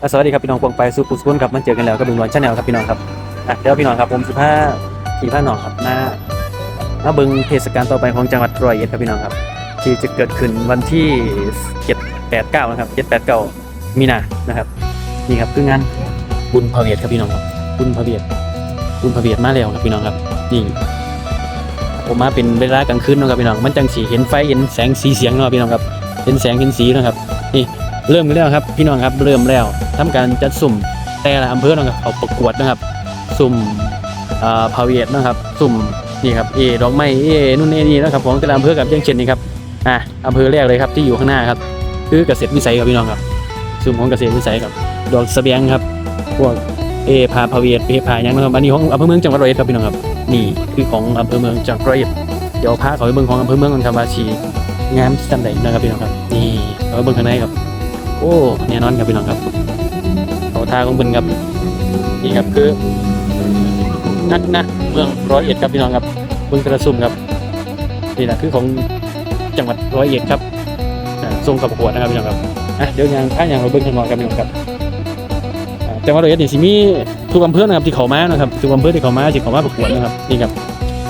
อะสวัสดีครับพี่น้องปวงไปสู่ปุสุนครับมันเจอกันแล้วกับลุงนวลชาแนลครับพี่น้องครับอะเดี๋ยวพี่น้องครับผมสิพาขี่พาหนองครับมามาเบิงเทศกาลต่อไปของจังหวัดร้อยเอ็ดครับพี่น้องครับ ที่จะเกิดขึ้นวันที่ 7 8 9 นะครับ 7 8 9 มีนานะครับนี่ครับคืองานบุญพระเวทครับพี่น้องครับบุญพระเวทบุญพระเวทมาแล้วครับพี่น้องครับนี่ผมมาเป็นเวลากลางคืนนะครับพี่น้อง มันจังสีเห็นไฟเห็นแสงสีเสียงเนาะพี่น้องครับ เห็นแสงเห็นสีนะครับ เริ่มกันแล้วครับ พี่น้องครับเริ่มแล้วทำการจัดสุ่มแต่ละอำเภอนะครับเขาประกวดนะครับ สุ่มอ่าพาเวทนะครับ สุ่มนี่ครับเอดอกไม้เอนู่นเอนี่นะครับของแต่ละอำเภอกับย่างเช่นนี้ครับอะอำเภอแรกเลยครับที่อยู่ข้างหน้าครับ คือเกษตรวิสัยครับพี่น้องครับ สุ่มของเกษตรวิสัยครับ ดอกเสบียงครับพวกเอพาพาเวทเอพายังนะครับอันนี้ของอำเภอเมืองจังหวัดร้อยเอ็ดครับพี่น้องครับนี่คือของอำเภอเมืองจังหวัดร้อยเอ็ดเดี๋ยวพาเขาไปเบิ่งของอำเภอเมืองกันครับว่าชีงามสันใดนะครับพี่น้องครับนี่เอาไปเบิ่งข้างในครับ โอ้แน่นอนครับพี่น้องครับเขาท่าของเพิ่นครับนี่ครับคือนักนะเมืองร้อยเอ็ดครับพี่น้องครับเมืองกระซุ่มครับนี่แหละคือของจังหวัดร้อยเอ็ดครับทรงกับประกวดนะครับพี่น้องครับอะเดี๋ยวยางข้างยางเราเบิ้งข้างนอกครับพี่น้องครับจังหวัดร้อยเอ็ดนี่สิมีทุกอำเภอนะครับที่เขามานะครับทุกอำเภอที่เขามาที่เขามาประกวดนะครับนี่ครับ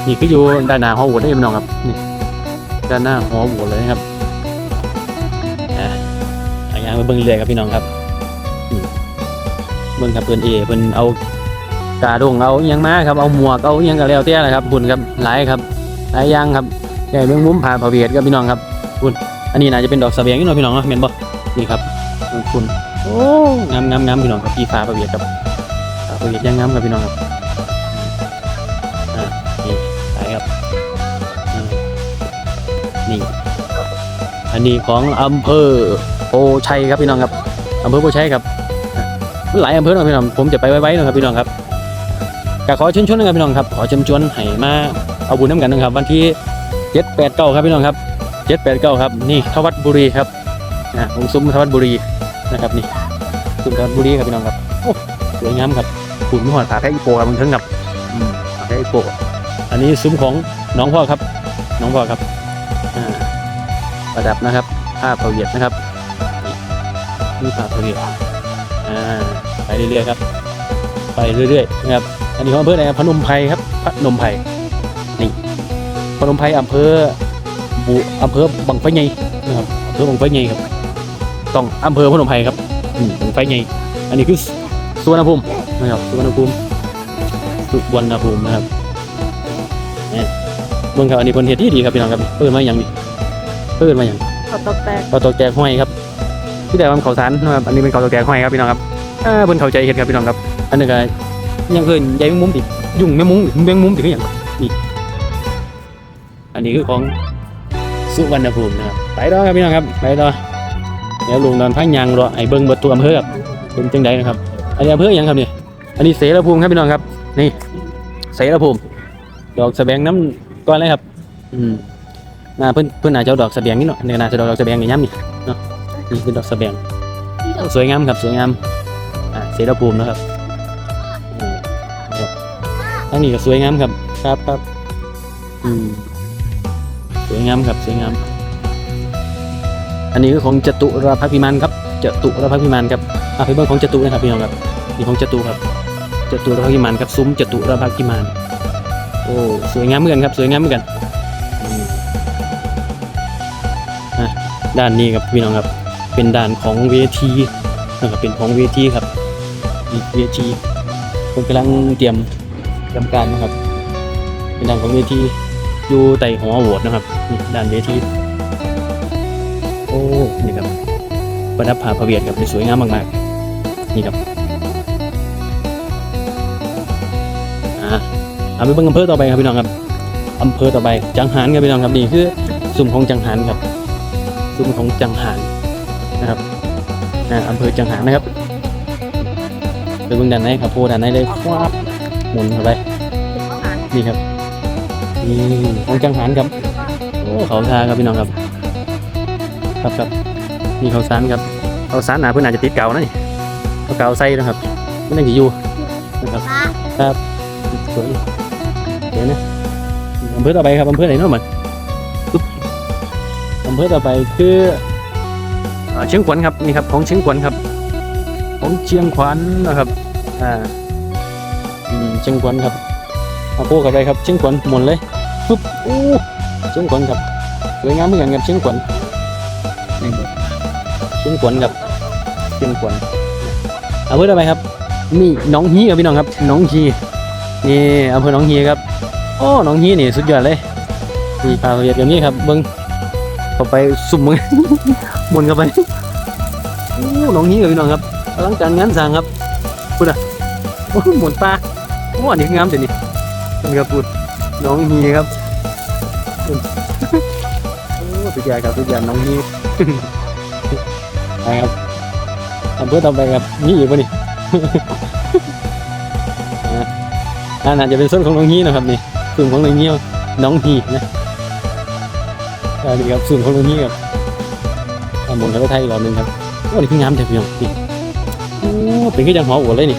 นี่คืออยู่ด้านหน้าหอโหวตได้พี่น้องครับนี่ด้านหน้าหอโหวตเลยนะครับายางไปเบิ่งเรื่อยๆครับพี่น้องครับอืมเบิ่งครับเพิ่นเอเพิ่นเอากาดงเอาอิหยังมาครับเอาหมวกเอาอิหยังก็แล้วแต่แหละครับบุญครับหลายครับหลายอย่างครับใหญ่เมืองมุมผ่าพระเวทครับพี่น้องครับบุญอันนี้น่าจะเป็นดอกเสบียงนี่เนาะพี่น้องเนาะแม่นบ่นี่ครับคุณโอ้งามงามงามพี่น้องครับพี่ฟ้าพระเวทครับฟ้าพระเวทยังงามครับพี่น้องครับอ่านี่หลายครับอืมนี่อันนี้ของอำเภอ โพชัยครับพี่น้องครับอำเภอโพชัยครับอะมันหลายอำเภอเนาะพี่น้องผมจะไปไว้ๆนะครับพี่น้องครับก็ขอเชิญชวนนะครับพี่น้องครับขอเชิญชวนให้มาเอาบุญน้ำกันนะครับ วันที่เจ็ดแปดเก้าครับพี่น้องครับเจ็ดแปดเก้าครับนี่ทวัดบุรีครับนะองค์ซุ้มทวัดบุรีนะครับนี่ซุ้มทวัดบุรีครับพี่น้องครับโอ้สวยงามครับขุนมหอดผาแพะอีโปครับมึงเทิงครับอืมผาแพะอีโปอันนี้ซุ้มของน้องพ่อครับ น้องพ่อครับอ่าประดับนะครับผ้าเผาเหยียดนะครับนี่ นี่ผ้าเผาเหยียดอ่าไปเรื่อยๆครับ ไปเรื่อยๆนะครับอันนี้ของอำเภอไหนครับพนมไพรครับพนมไพรนี่พนมไพรอำเภอบุอำเภอบังไฟใหญ่นะครับอำเภอบังไฟใหญ่ครับต้องอำเภอพนมไพรครับอืมบังไฟใหญ่อันนี้คือสุวรรณภูมินะครับสุวรรณภูมิสุวรรณภูมินะครับเนี่ยเมืองครับอันนี้คนเฮ็ดดีดีครับพี่น้องครับเปิดมาอย่างนี้เพิ่นมาอย่างขอตกแตกข้าวตอกแกงห้อยครับ ที่แต่ว่ามันข้าสารนะครับอันนี้เป็นเขาตอกแกงห้อยครับพี่น้องครับอ่าเพิ่นเข้าใจเฮ็ดครับพี่น้องครับ อันนี้ก็ยังเคยใยแมงมุมติยุ่งแมงมุมแมงมุมติคือหยังนี่อันนี้คือของสุวรรณภูมินะครับไปต่อครับพี่น้องครับไปต่อเดี๋ยวลุงนอนพังยางรอไอ้เบิ่งเบิดตัวอำเภอครับเป็นจังไดนะครับอันนี้อำเภอยังครับนี่อันนี้เสรภูมิครับพี่น้องครับ นี่เสรภูมิ ดอกสะแบงน้ำก้อนเลยครับ อืมน่าเพิ่นเพิ่นอาจจะเอาดอกสะเบียงนี่เนาะเนี่ยน่าจะเอาดอกสะเบียงอย่างนี้นี่เนาะ นี่คือดอกสะเบียงสวยงามครับสวยงามอ่าเสรภูมินะครับอืมครับอันนี้ก็สวยงามครับครับครับอืมสวยงามครับสวยงาม อันนี้คือของจตุรพักษ์พิมานครับจตุรพักษ์พิมานครับอะไปเบิ่งของจตุนะครับพี่น้องครับนี่ของจตุครับจตุรพักษ์พิมานครับซุ้มจตุรพักษ์พิมานโอ้สวยงามเหมือนกันครับสวยงามเหมือนกันอืมด้านนี้ครับพี่น้องครับ เป็นด้านของเวทีนะครับเป็นของเวทีครับนี่เวทีผมกำลังเตรียมเตรียมการนะครับ เป็นด้านของเวทีอยู่ใต้หอโหวตนะครับนี่ด้านเวทีโอ้นี่ครับประดับผ้าพระเวียดครับสวยงามมากๆนี่ครับอ่าเอาไปเบิ่งอำเภอต่อไปครับพี่น้องครับอำเภอต่อไปจังหารครับพี่น้องครับนี่คือสุ่มของจังหารครับซุ้มของจังหาร นะครับอ่าอำเภอจังหารนะครับไปเบิ่งด้านในครับโพด้านในเลยคว้าบหมุนเข้าไปนี่ครับนี่ของจังหารครับโอ้เขาทาครับพี่น้องครับ ครับครับนี่เขาสารครับเขาสารหนาเพื่อนอาจจะติดเก่านะนี่เขาเก่าใส่นะครับไม่ได้กี่อยู่นะครับครับสวยสวยนะอำเภอต่อไปครับอำเภอไหนเนาะมันอำเภอต่อไปคือ เชียงขวัญครับนี่ครับของเชียงขวัญครับ ของเชียงขวัญนะครับอ่าเชียงขวัญครับเอาโพกกับไปครับเชียงขวัญหมดเลยปุ๊บอู้เชียงขวัญครับสวยงามเหมือนกันครับเชียงขวัญนี่ครับเชียงขวัญครับเชียงขวัญเอาเพื่ออะไรครับนี่หน้องฮีครับพี่น้องครับหน้องฮีนี่อำเภอหน้องฮีครับโอ้หน้องฮีนี่สุดยอดเลยนี่ปลาเวียดแบบนี้ครับเบิ้ง เข้าไปสุ่มมึงหมุนเข้าไปโอ้น้องฮีครับพี่น้องครับอลังการงานสางครับพูดอะโอ้หมุนปลาโอ้อันนี้งามเดี๋ยวนี้นี่ครับพูดหน้องฮีครับโอ้สุดยอดครับสุดยอดน้องนี่ไปครับอำเภอต่อไปครับนี่อีกวะนี่อะอันน่าจะเป็นส่วนของน้องฮีนะครับนี่ส่วนของน้องฮีน้องฮีนะ อันนี้ครับส่วนของน้องฮีครับอะหมุนเข้าไทยอีกรอบหนึ่งครับโอ้นี่คืองามแต่พี่น้องนี่โอ้เป็นขึ้นจังหออวดเลยนี่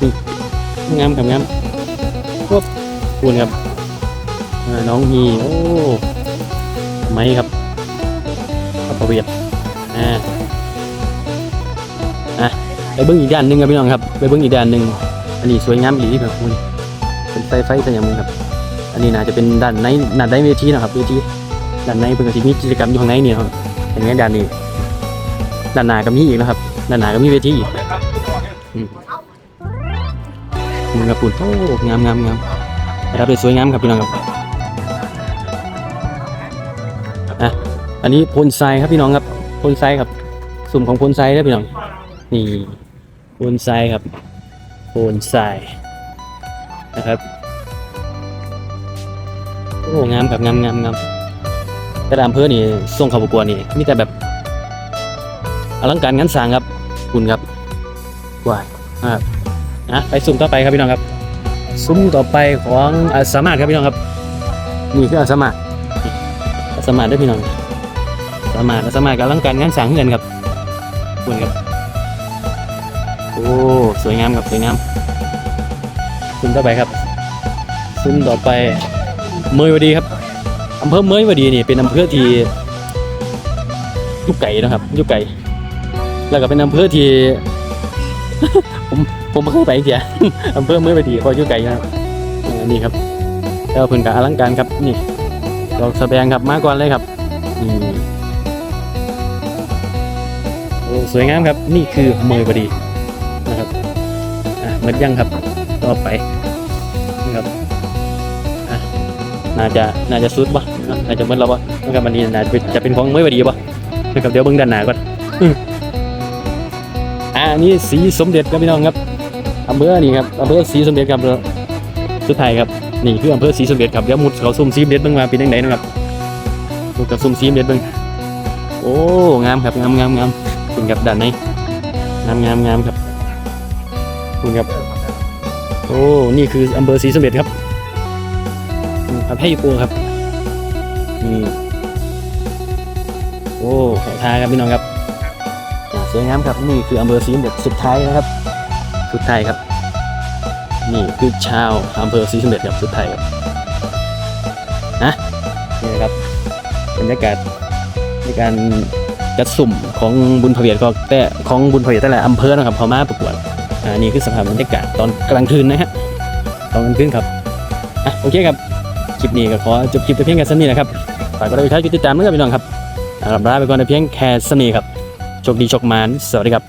นี่งามครับงามโอ้คุณครับน้องฮีโอ้ไม้ครับอัปเวียดอ่าอะไปเบิ้งอีกด้านหนึ่งครับพี่น้องครับไปเบิ้งอีกด้านหนึ่งอันนี้สวยงามอีหลีครับคุณเป็นไฟไฟสยามมือครับ อันนี้น่าจะเป็นด้านในด้านในเวทีนะครับเวที ด้านในเป็นกติมีกิจกรรมอยู่ข้างในนี่ครับเห็นไหมด้านนี้ด้านหน้าก็มีอีกนะครับด้านหน้าก็มีเวทีอีกมือครับคุณโอ้งามงามงามรับได้สวยงามครับพี่น้องครับอันนี้โพนไซครับพี่น้องครับโพนไซครับสุ่มของโพนไซนะพี่น้องนี่โพนไซครับโพนไซนะครับโอ้งามครับงามงามงาม แต่ละอำเภอนี่ส่งเข่าประกวดนี่มีแต่แบบอลังการงานสร้างครับคุณครับว้ายอะนะไปสุ่มต่อไปครับพี่น้องครับซุ้มต่อไปของอาสามารถครับพี่น้องครับนี่คืออาสามารถอาสามารถด้วยพี่น้องสามารถสามารถกับร่างการงานสร้างเงินครับคุณครับโอ้สวยงามครับสวยงามซุ้มต่อไปครับซุ้มต่อไปเมยวดีครับ อำเภอเมยวดีนี่เป็นอำเภอที่ยุไก่นะครับยุไก่ แล้วก็เป็นอำเภอที่ ผมผมไม่เคยไปเสียอำเภอเมยวดีพอยุไก่นะครับนี่ครับแล้วเพิ่นกับอลังการครับนี่ดอกสะแบงครับมาก่อนเลยครับนี่โอ้สวยงามครับนี่คือเมยบดีนะครับอะหมดยังครับต่อไป น่าจะน่าจะสุดปะน่าจะหมดแล้วปะนะครับวันนี้น่าจะเป็นจะเป็นของเมยบดีปะนะครับเดี๋ยวเบิ่งด้านหน้าก่อนอ่านี่สีสมเด็จครับพี่น้องครับอำเภอนี่ครับอำเภอสีสมเด็จครับสุดท้ายครับนี่คืออำเภอสีสมเด็จครับเดี๋ยวมุดเขาซุ่มสีมเด็จเบิ่งมาเป็นยังไงนะครับมุดเขาซุ่มสีมเด็จเบิ่งโอ้งามครับงามงามงามคุณครับด้านในงามงามงามครับคุณครับโอ้นี่คืออำเภอศรีสมเด็จครับ อภัยปูครับนี่โอ้ขอทาครับพี่น้องครับอ่าสวยงามครับนี่คืออำเภอศรีสมเด็จสุดท้ายนะครับ สุดท้ายครับ นี่คือชาวอำเภอศรีสมเด็จครับสุดท้ายครับนะนี่นะครับบรรยากาศในการจัดสุ่มของบุญพเวียดก็แต่ของบุญพเวียดแต่ละอำเภอนะครับเขามาประกวดอ่านี่คือสภาพบรรยากาศตอนกลางคืนนะฮะตอนกลางคืนครับอะโอเคครับ คลิปนี้ก็ขอจบคลิปแต่เพียงแค่สำนี้นะครับฝากกดไลค์กดติดตามด้วยครับพี่น้องครับลาไปก่อนตะเพียงแค่สำนี้ครับโชคดีโชคมานสวัสดีครับ